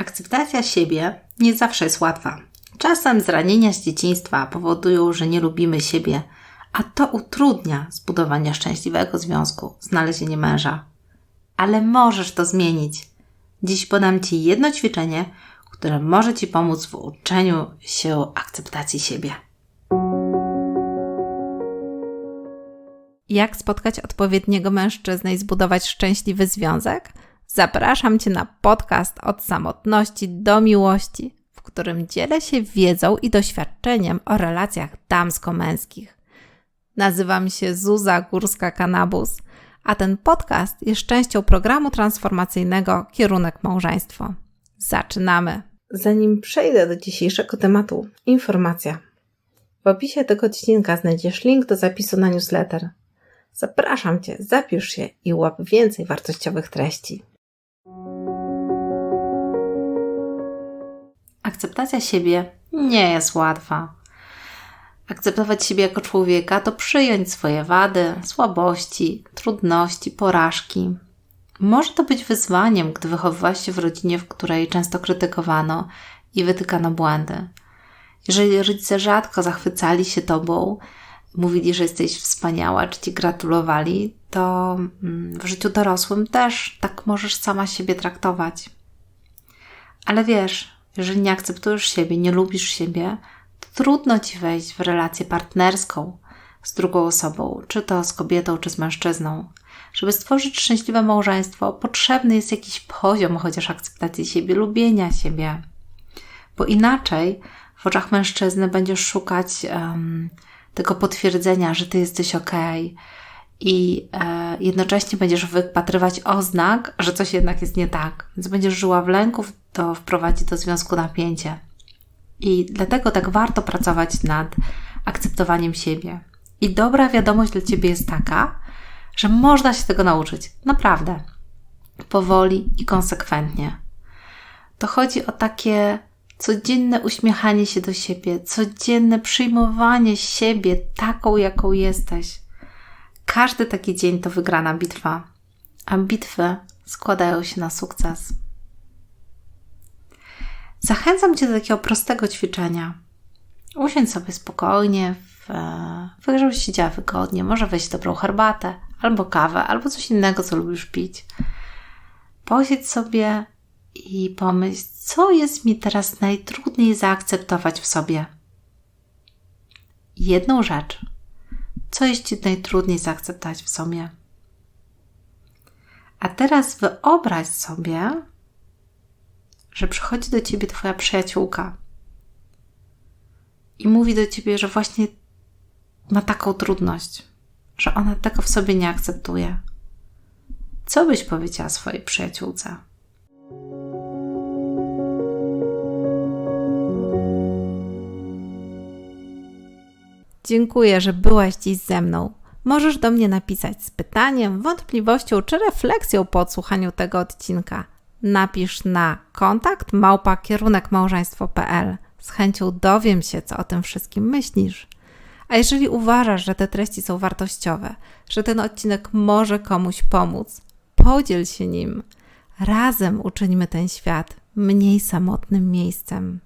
Akceptacja siebie nie zawsze jest łatwa. Czasem zranienia z dzieciństwa powodują, że nie lubimy siebie, a to utrudnia zbudowanie szczęśliwego związku, znalezienie męża. Ale możesz to zmienić. Dziś podam Ci jedno ćwiczenie, które może Ci pomóc w uczeniu się akceptacji siebie. Jak spotkać odpowiedniego mężczyznę i zbudować szczęśliwy związek? Zapraszam Cię na podcast od samotności do miłości, w którym dzielę się wiedzą i doświadczeniem o relacjach damsko-męskich. Nazywam się Zuza Górska-Kanabus, a ten podcast jest częścią programu transformacyjnego Kierunek Małżeństwo. Zaczynamy! Zanim przejdę do dzisiejszego tematu, informacja. W opisie tego odcinka znajdziesz link do zapisu na newsletter. Zapraszam Cię, zapisz się i łap więcej wartościowych treści. Akceptacja siebie nie jest łatwa. Akceptować siebie jako człowieka to przyjąć swoje wady, słabości, trudności, porażki. Może to być wyzwaniem, gdy wychowywałaś się w rodzinie, w której często krytykowano i wytykano błędy. Jeżeli rodzice rzadko zachwycali się tobą, mówili, że jesteś wspaniała, czy ci gratulowali, to mm, w życiu dorosłym też tak możesz sama siebie traktować. Ale wiesz, jeżeli nie akceptujesz siebie, nie lubisz siebie, to trudno ci wejść w relację partnerską z drugą osobą, czy to z kobietą, czy z mężczyzną. Żeby stworzyć szczęśliwe małżeństwo, potrzebny jest jakiś poziom chociaż akceptacji siebie, lubienia siebie. Bo inaczej w oczach mężczyzny będziesz szukać um, tego potwierdzenia, że ty jesteś ok, i e, jednocześnie będziesz wypatrywać oznak, że coś jednak jest nie tak. Więc będziesz żyła w lęku, to wprowadzi do związku napięcie. I dlatego tak warto pracować nad akceptowaniem siebie. I dobra wiadomość dla Ciebie jest taka, że można się tego nauczyć. Naprawdę. Powoli i konsekwentnie. To chodzi o takie codzienne uśmiechanie się do siebie, codzienne przyjmowanie siebie taką, jaką jesteś. Każdy taki dzień to wygrana bitwa, a bitwy składają się na sukces. Zachęcam Cię do takiego prostego ćwiczenia. Usiądź sobie spokojnie, w, żebyś siedziała wygodnie, może weź dobrą herbatę, albo kawę, albo coś innego, co lubisz pić. Posiedź sobie i pomyśl, co jest mi teraz najtrudniej zaakceptować w sobie. Jedną rzecz, co jest Ci najtrudniej zaakceptować w sobie. A teraz wyobraź sobie, że przychodzi do Ciebie Twoja przyjaciółka i mówi do Ciebie, że właśnie ma taką trudność, że ona tego w sobie nie akceptuje. Co byś powiedziała swojej przyjaciółce? Dziękuję, że byłaś dziś ze mną. Możesz do mnie napisać z pytaniem, wątpliwością czy refleksją po odsłuchaniu tego odcinka. Napisz na kontakt małpa kierunek-małżeństwo.pl. Z chęcią dowiem się, co o tym wszystkim myślisz. A jeżeli uważasz, że te treści są wartościowe, że ten odcinek może komuś pomóc, podziel się nim. Razem uczyńmy ten świat mniej samotnym miejscem.